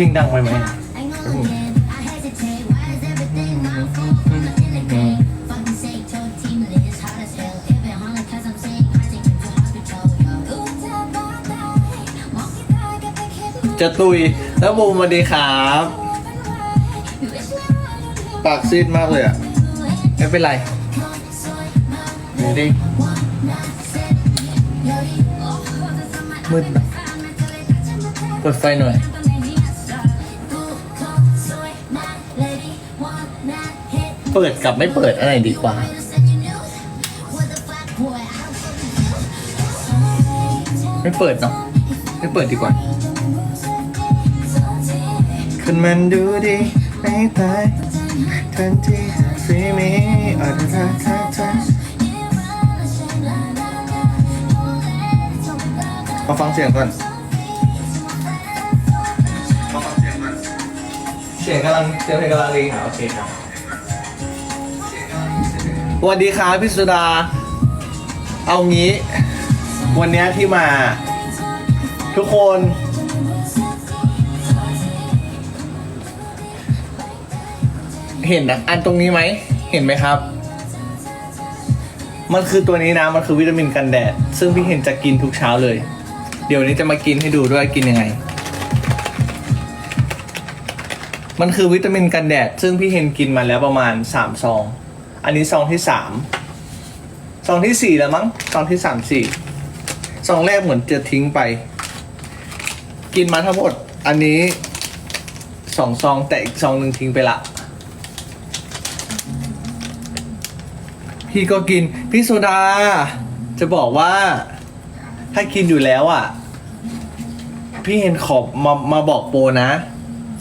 ลงดังไปไหมจะตุย แล้วบูมสวัสดีครับ ปากซีดมากเลยอะ ไม่เป็นไรดูดิมืดอะเปิดไฟหน่อย เปิดกับไม่เปิดอะไรดีกว่า ไม่เปิดเนาะไม่เปิดดีกว่าคุณมันดูดีไม่ตายทันทีฟรีมีอัตราคาทันมาฟังเสียงก่อนมาฟังเสียงก่อนเสียงกำลังเสียงเพลงกำลังดีค่ะโอเคครับ สวัสดีครับพี่สุดา เอางี้ วันเนี้ยที่มา ทุกคน เห็นนะอันตรงนี้ไหม เห็นไหมครับ มันคือตัวนี้นะ มันคือวิตามินกันแดด ซึ่งพี่เห็นจะกินทุกเช้าเลย เดี๋ยวนี้จะมากินให้ดูด้วยกินยังไง มันคือวิตามินกันแดด ซึ่งพี่เฮนกินมาแล้วประมาณสามซอง อันนี้ซองที่สามซองที่สี่แล้วมั้งซองที่สามสี่ซองแรกเหมือนจะทิ้งไป กินมาทั้งหมด อันนี้สองซองแต่อีกซองหนึ่งทิ้งไปละ พี่ก็กิน พี่โซดา จะบอกว่า ถ้ากินอยู่แล้วอะ พี่เห็นขอบมามาบอกโปรนะ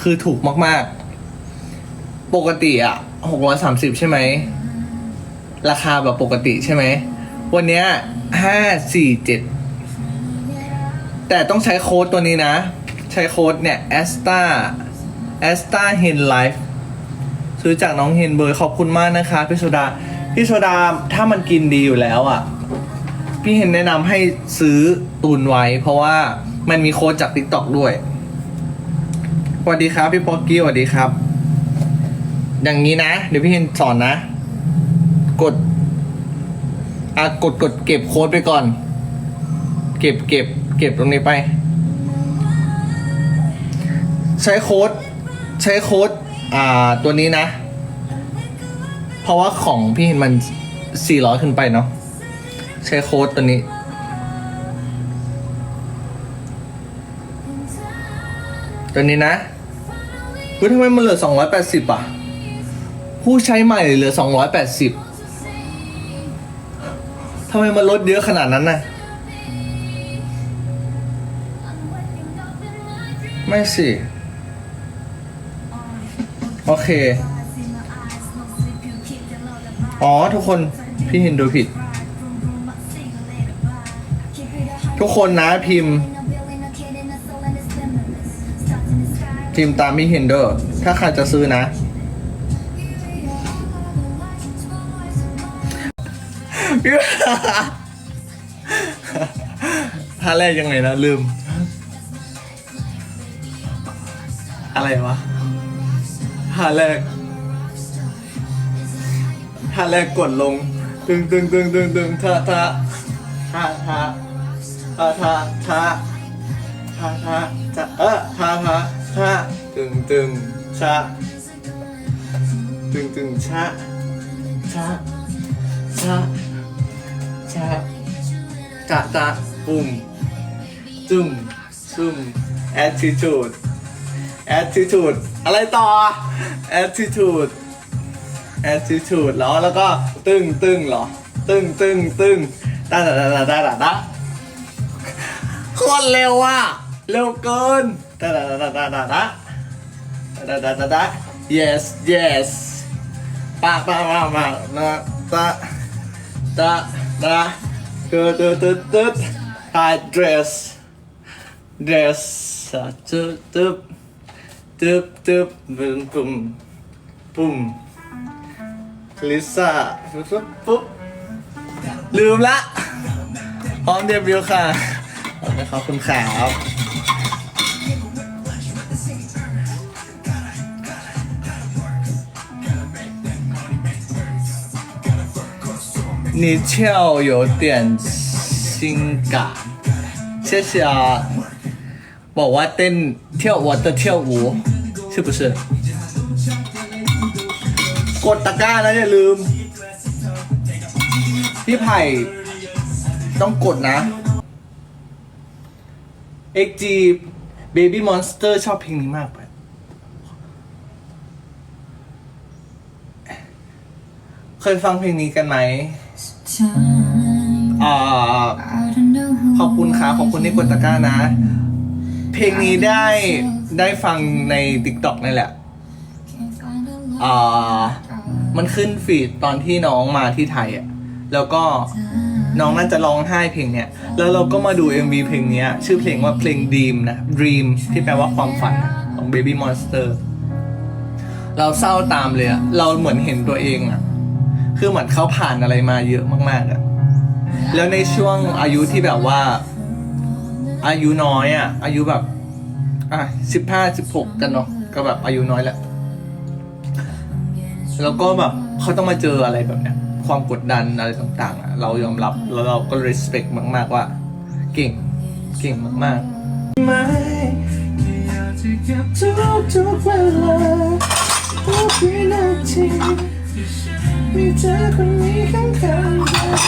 คือถูกมาก ๆ ปกติอะหกร้อยสามสิบใช่ไหม ราคาแบบปกติใช่ไหม วันเนี้ยห้าสี่เจ็ดแต่ต้องใช้โค้ดตัวนี้นะ ใช้โค้ดเนี่ย a s t a a s t a h e n Life ซื้อจากน้องเฮนเบอร์ขอบคุณมากนะคะพี่โซดา พี่โซดาถ้ามันกินดีอยู่แล้วอะ พี่เฮนแนะนำให้ซื้อตุนไว้ เพราะว่ามันมีโค้ดจาก TikTok ด้วยสวัสดีครับพี่ป๊อกกี้สวัสดีครับ อย่างนี้นะ เดี๋ยวพี่เฮนสอนนะ กดอะกดกดเก็บโค้ดไปก่อน เก็บเก็บเก็บตรงนี้ไป ใช้โค้ดใช้โค้ดอ่าตัวนี้นะ เพราะว่าของพี่เห็นมัน 400 ขึ้นไปเนาะใช้โค้ดตัวนี้ตัวนี้นะเฮ้ยทำไมมันเหลือ 280 อะ ผู้ใช้ใหม่เหลือ 280 ทำไมมันลดเยอะขนาดนั้นน่ะ ไม่สิ โอเค อ๋อทุกคน พี่เห็นดูผิด ทุกคนนะพิมพ์พิมพ์ตามพี่เห็นเด้อถ้าใครจะซื้อนะ ท่าแรกยังไงนะลืม อะไรวะท่าแรกท่าแรกกดลง ตึงตึงตึงตึงตึงท่าท่าท่าท่าท่าท่าท่าท่าท่าท่าเออท่าท่าท่าตึงตึงชาตึงตึงชาชาชา ชาจะจะปุ่มจุ่มซุ่ม attitude attitude อะไรต่อ attitude attitude แล้วแล้วก็ตึงตึงเหรอ ตึงตึงตึงตาตาตาตาตาตาโคตรเร็วอะ เร็วเกินตาตาตาตาตาตาตาตาตาตา yes yes ปากปากปากปากนะตาตา นะตึ๊ดตึ๊ดตึ๊ดตึ๊ด I dress dress ตึ๊ดตึ๊ดตึ๊บตึ๊บปุ่มปุ่มปุ่มลิซ่าปุ๊บปุ๊บลืมละพร้อมเดบิวต์ค่ะขอบคุณครับ 你跳有点性感谢谢啊บอกว่าเต้นเที่ยว我的跳舞是不是กดตะกร้านะอย่าลืม พี่ไผ่ต้องกดนะ XG Baby Monster ชอบเพลงนี้มากไป เคยฟังเพลงนี้กันไหม อ่าขอบคุณครับขอบคุณที่กดตะกร้านะ เพลงนี้ได้ได้ฟังใน TikTok นี่แหละอ่ามันขึ้นฟีดตอนที่น้องมาที่ไทยอะแล้วก็น้องน่าจะร้องไห้เพลงเนี้ย แล้วเราก็มาดู MV เพลงเนี้ย ชื่อเพลงว่าเพลง Dream นะ Dream ที่แปลว่าความฝันของ Baby Monster เราเศร้าตามเลยอะเราเหมือนเห็นตัวเองอะ คือเหมือนเขาผ่านอะไรมาเยอะมาก ๆอะแล้วในช่วงอายุที่แบบว่า อายุน้อยอะอายุแบบ อะสิบห้าสิบหกกันเนาะก็แบบอายุน้อยแหละแล้วก็แบบเขาต้องมาเจออะไรแบบเนี้ย ความกดดันอะไรต่างๆอะเรายอมรับแล้วเราก็ respect มาก ๆว่า เก่งเก่งมากๆไม่อยากจะเก็บทุกทุกๆเวลาทุกวินาที มีเธอคนนี้ข้างๆกัน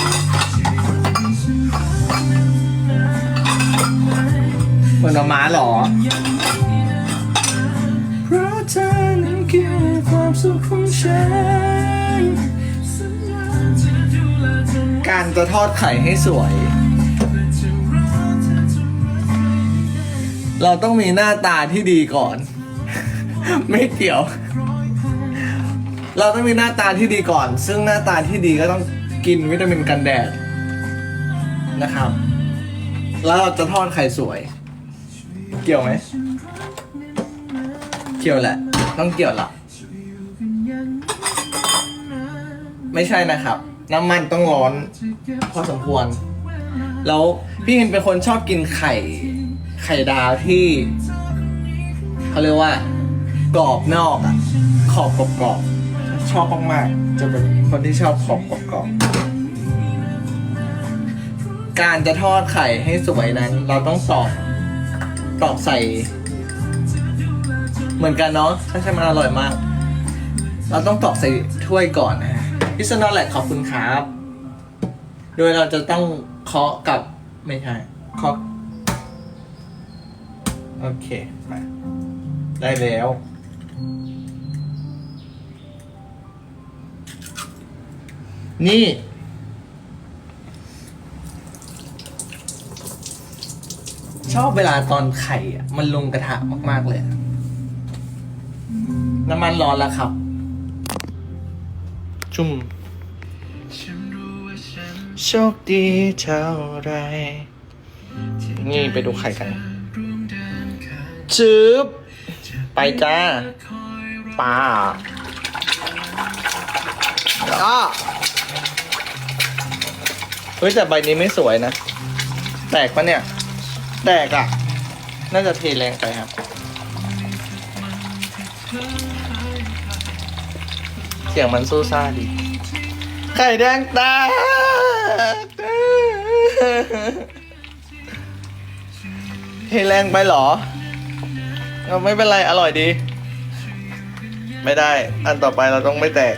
เหมือนหมาเหรอ เพราะเธอนั้นคือความสุขของฉัน การจะทอดไข่ให้สวย เราต้องมีหน้าตาที่ดีก่อน ไม่เกี่ยว เราต้องมีหน้าตาที่ดีก่อน ซึ่งหน้าตาที่ดีก็ต้องกินวิตามินกันแดดนะครับ แล้วเราจะทอดไข่สวย เกี่ยวไหม เกี่ยวแหละ ต้องเกี่ยวละไม่ใช่นะครับ น้ำมันต้องร้อน พอสมควร แล้วพี่เห็นเป็นคนชอบกินไข่ ไข่ดาวที่เขาเรียกว่ากรอบนอกอะขอบกรอบ ชอบมากๆจะเป็นคนที่ชอบขอบกรอบๆการจะทอดไข่ให้สวยนั้น เราต้องตอกตอกใส่ เหมือนกันเนาะถ้าใช่มันอร่อยมาก เราต้องตอกใส่ถ้วยก่อนนะฮะพิซซ่าแหละขอบคุณครับ โดยเราจะต้องเคาะกับไม่ใช่เคาะโอเคมาได้แล้ว นี่ ชอบเวลาตอนไข่อะมันลงกระทะมากๆเลยอะน้ำมันร้อนแล้วครับ จุ่มโชคดีเท่าไร นี่ไปดูไข่กันจืบไปจ้าป้าอ้า เฮ้ยแต่ใบนี้ไม่สวยนะ แตกปะเนี่ย แตกอะ น่าจะเทแรงไปครับ เสียงมันสู้ซ่าดีไข่แดงแตกเทแรงไปหรอไม่เป็นไรอร่อยดี ไม่ได้ อันต่อไปเราต้องไม่แตก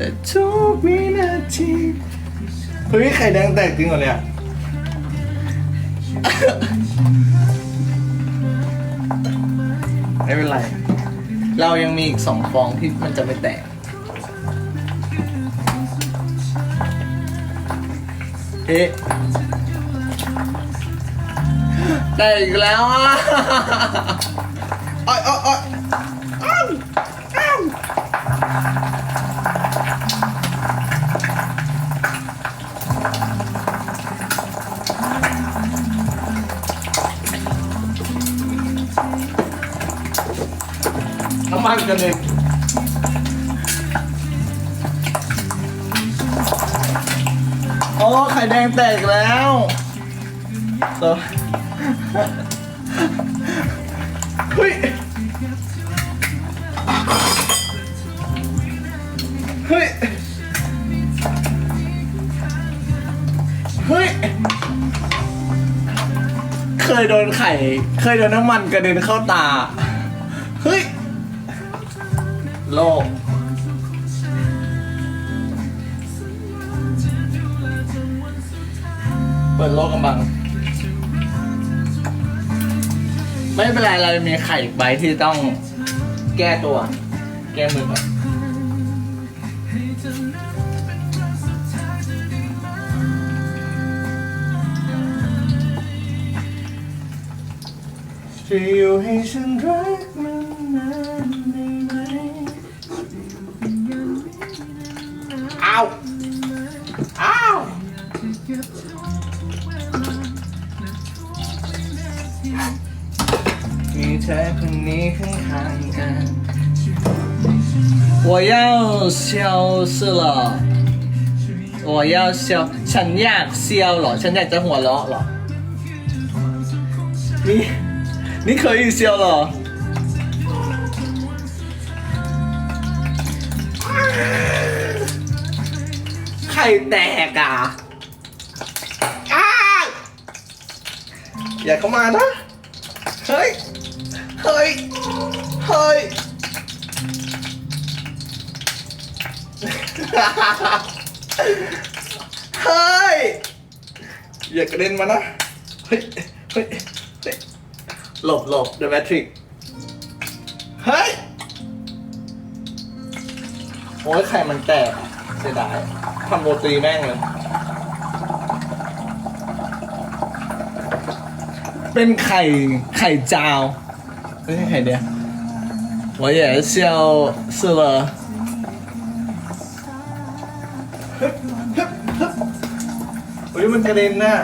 และทุกวินาทีเฮ้ยไข่แดงแตกจริงเหรอเนี่ยไม่เป็นไร เรายังมีอีกสองฟองที่มันจะไม่แตก เอ๊ะแตกอีกแล้วอะอ้อยอ้อยอ้อยอ้าวอ้าว น้ำมันกันเองโอ้ไข่แดงแตกแล้วต่อเฮ้ย เฮ้ย เฮ้ย เคยโดนไข่ เคยโดนน้ำมันกระเด็นเข้าตา โลก เปิดโลกกำบัง ไม่เป็นไรเรามีไข่อีกใบที่ต้องแก้ตัว แก้มือก่อนจะอยู่ให้ฉันรักมันนาน อ้าวอ้าว มีเธอคนนี้ข้างๆกัน我要消失了我要消ฉันอยากเซียวเหรอ ฉันอยากจะหัวเราะเหรอ นี่นี่เคยเ ข่แตกอะอ้าวอย่าเข้ามานะ เฮ้ย เฮ้ย เฮ้ย เฮ้ย อย่ากระเด็นมานะ เฮ้ย เฮ้ย เฮ้ย หลบหลบ The Matrix เฮ้ย โอ้ยไข่มันแตกอะ เสียดายทำโรตีแม่งเลย เป็นไข่ไข่เจ้าไม่ใช่ไข่เดียว我也笑死了เฮ้ยมันกระเด็นน่ะ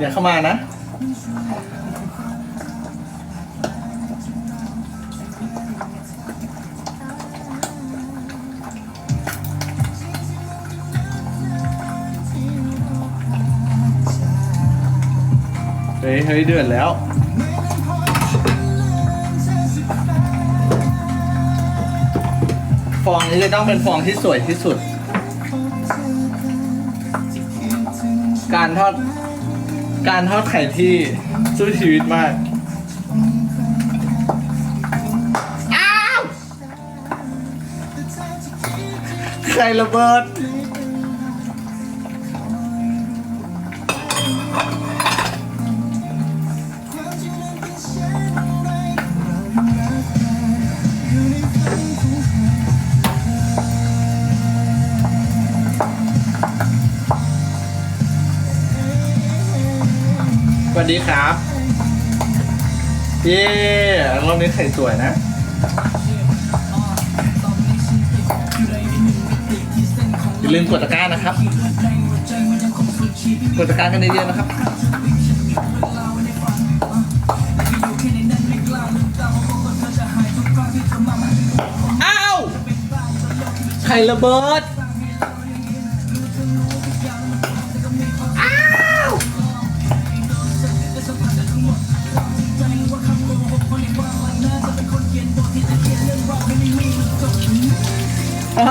อย่าเข้ามานะเฮ้ยเฮ้ยเดือดแล้วฟองนี้จะต้องเป็นฟองที่สวยที่สุด การทอด การทอดไข่ที่สู้ชีวิตมาก อ้าว ไข่ระเบิด สวัสดีครับ เย้รอบนี้ไข่สวยนะ อย่าลืมกดตะกร้านะครับ กดตะกร้ากันเยอะๆนะครับ อ้าว ไข่ระเบิด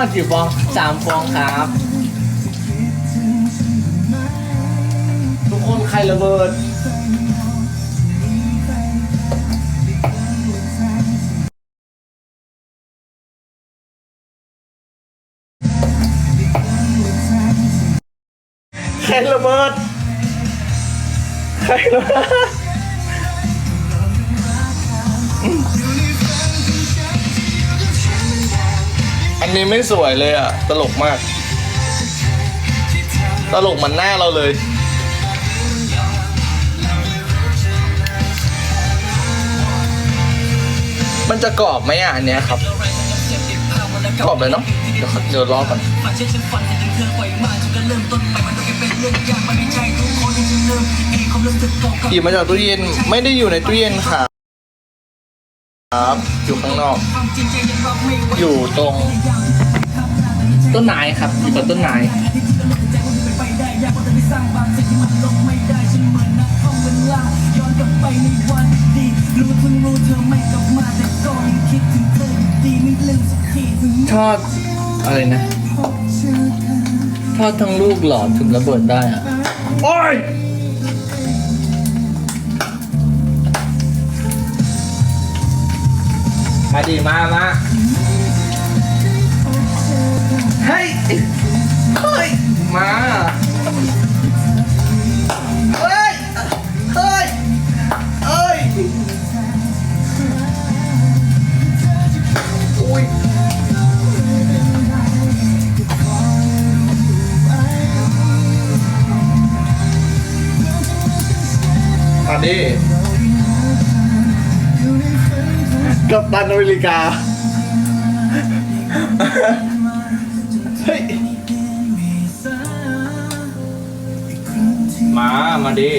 ทอดกี่ฟองสามฟองครับ ทุกคนใครระเบิด ใครระเบิด ใครระเบิด นนี้ไม่สวยเลยอะ ตลกมาก ตลกมันหน้าเราเลยมันจะกรอบไหมอะอันเนี้ยครับ กรอบเลยเนาะเดี๋ยวเดี๋ยวรอก่อนหยิบมาจากตู้เย็นไม่ได้อยู่ในตู้เย็นค่ะครับ อยู่ข้างนอก อยู่ตรง ต้นไม้ครับ อยู่บต้นไม้ทอดอะไรนะ ทอดทั้งลูกหลอดถึงระเบิดได้อะโอ้ยมาดีมามา เฮ้ยเฮ้ย มา เฮ้ย เฮ้ย เฮ้ย อุ้ยมาดิกับตันอเมริกา เฮ้ย มา มาดิ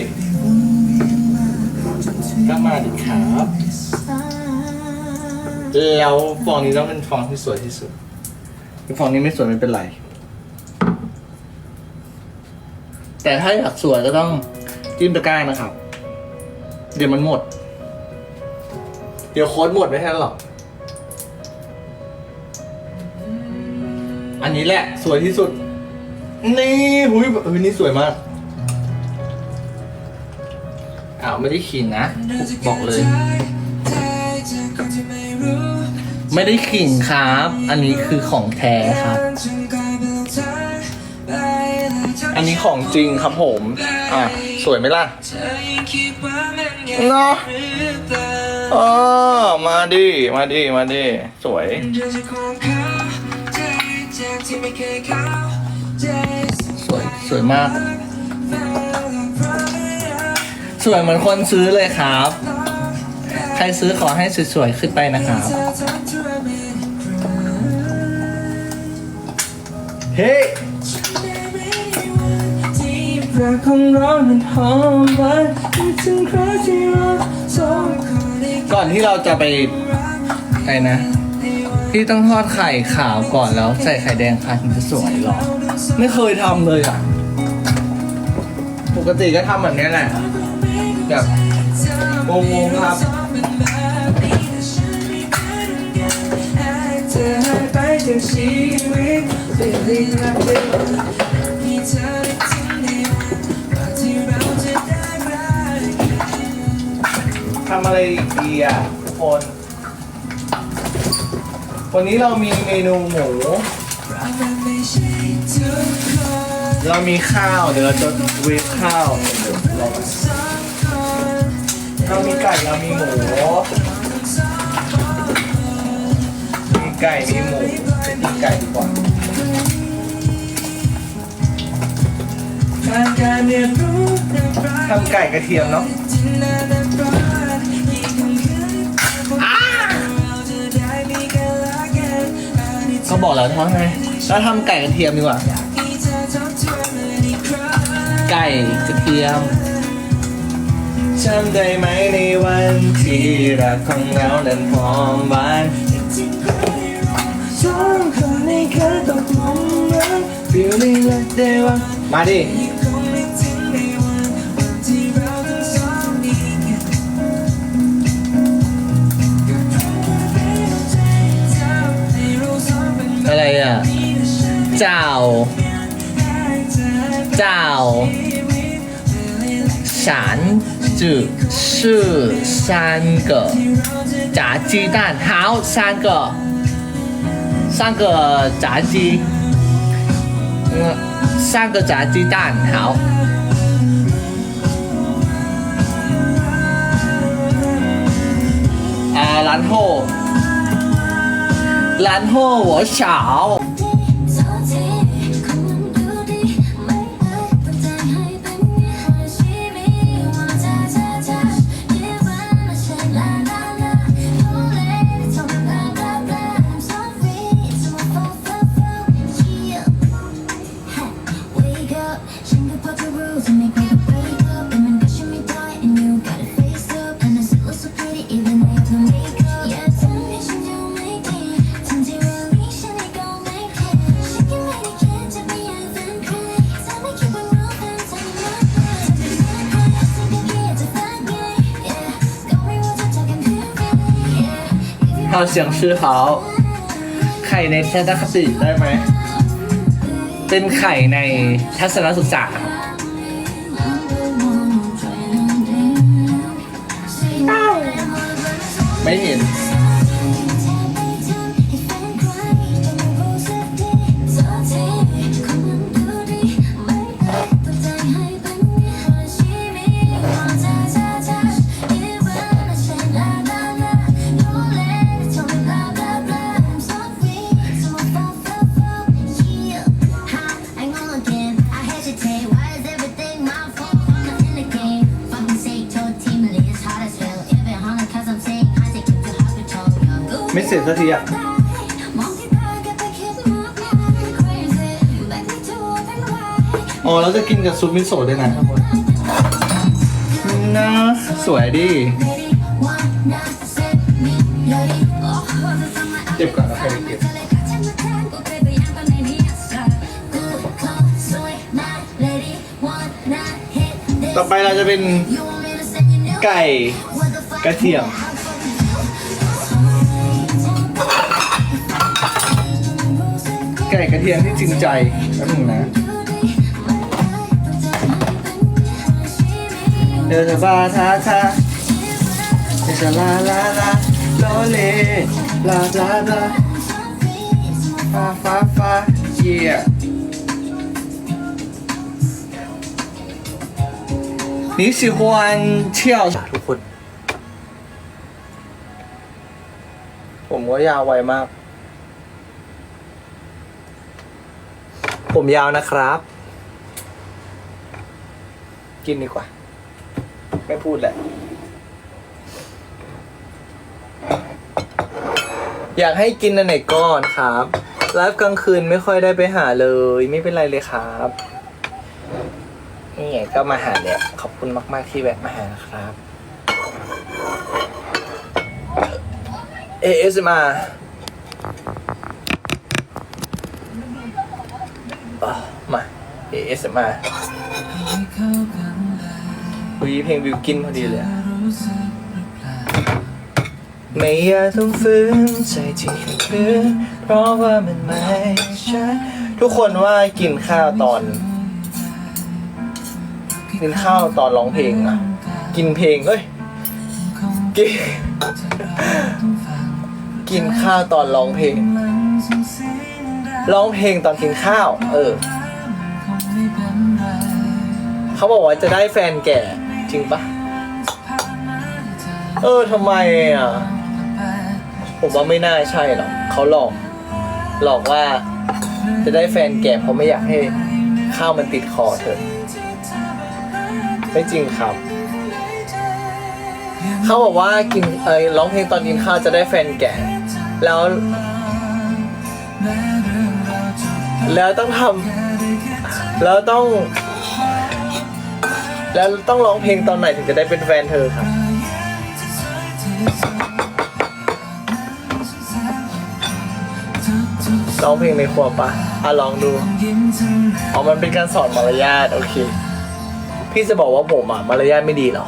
ก็มาดิครับแล้วฟองนี้ต้องเป็นฟองที่สวยที่สุดฟองนี้ไม่สวยไม่เป็นไร แต่ถ้าอยากสวยก็ต้องจิ้มตะกร้านะครับ เดี๋ยวมันหมด เดี๋ยวโค้ดหมดไม่ใช่หรอก อันนี้แหละ สวยที่สุด นี่หุยหุยนี่สวยมาก อ้าวไม่ได้ขิงนะ บอกเลย ไม่ได้ขิงครับ อันนี้คือของแท้ครับ อันนี้ของจริงครับผม อะ สวยไหมล่ะเนาะอ๋อมาดิ มาดิ มาดิ สวย สวยสวยมาก สวยเหมือนคนซื้อเลยครับ ใครซื้อขอให้สวยๆขึ้นไปนะครับ เฮ้ยรักของเรานั้นหอมหวานคิดถึงครั้งที่เราสองคนได้ก่อนที่เราจะไปไปนะ พี่ต้องทอดไข่ขาวก่อนแล้วใส่ไข่แดงค่ะถึงจะสวยหรอ ไม่เคยทำเลยอะ ปกติก็ทำแบบนี้แหละแบบงงๆครับเธอหายไปจากชีวิตเป็นลีลาเดิมมีเธอได้ทิ้งในวันที่เราจะได้รักทำอะไรดีอะทุกคน วันนี้เรามีเมนูหมู เรามีข้าวเดี๋ยวเราจะเวฟข้าวเดี๋ยวเราสองคนเรามีไก่เรามีหมู มีไก่ มีหมูมีไก่ดีกว่าทำไก่กระเทียมเนาะ เขาบอกแล้วทอดไงแล้วทำไก่กระเทียมดีกว่าที่เธอทบทวนมันอีกครั้งไก่กระเทียมจำได้ไหมในวันที่รักของเรานั้นหอมหวานสองคนในแค่ตกหลุมรัก feeling like they want มาดิ ต feeling like 闪只是三个炸鸡蛋，好，三个，三个炸鸡，嗯，三个炸鸡蛋，好。啊，然后，然后我少。 เสียงชื่อเขาไข่ในแทัศนคติได้ไหม เป็นไข่ในทัศนศึกษา ร็จสักทีอะอ๋อเราจะกินกับซุปมิโซะด้วยนะทุกคนนะสวยดิเก็บก่อนแล้วค่อยไปเก็บต่อไปเราจะเป็นไก่กระเทียม ไก่กระเทียมที่จริงใจแป๊บนึงนะเดินบาทาทาเดชลาลาลาโลเลลาลาลาฟาฟาฟาเยี่ยนิสิฮวนเที่ยวทุกคน ผมก็ยาวไวมาก ผมยาวนะครับ กินดีกว่า ไม่พูดแหละ อยากให้กินอันไหนก่อนครับไลฟ์กลางคืนไม่ค่อยได้ไปหาเลย ไม่เป็นไรเลยครับนี่ไงก็มาหาเนี่ยขอบคุณมาก ๆ ที่แวะมาหานะครับ ASMR อะมา ASMR คุยเพลงวิวกินพอดีเลยไม่อยากต้องฝืนใจที่คืนเพราะว่ามันไม่ใช่ทุกคนว่ากินข้าวตอน กินข้าวตอนร้องเพลงอะกินเพลงเอ้ยกินกินข้าวตอนร้องเพลงร้องเพลงตอนกินข้าว เออ เขาบอกว่าจะได้แฟนแก่ จริงปะเออทำไมอะ ผมว่าไม่น่าใช่หรอกเขาหลอก หลอกว่าจะได้แฟนแก่เพราะไม่อยากให้ข้าวมันติดคอเธอไม่จริงครับ เขาบอกว่ากินเออร้องเพลงตอนกินข้าวจะได้แฟนแก่ แล้ว แล้วต้องทำแล้วต้อง แล้วต้องร้องเพลงตอนไหนถึงจะได้เป็นแฟนเธอครับ ร้องเพลงในครัวปะอะลองดู อ๋อ มันเป็นการสอนมารยาท โอเค พี่จะบอกว่าผมอะ มารยาทไม่ดีหรอ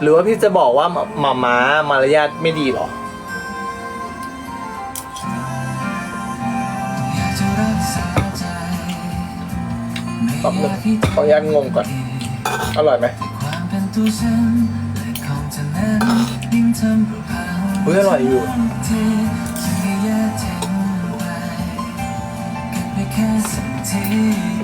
หรือว่าพี่จะบอกว่าหมาม้ามารยาทไม่ดีหรอ แป๊บนึงขออนุญาตงงก่อน อร่อยไหมเฮ้ยอร่อยอยู่แค่สิ่งที่ดี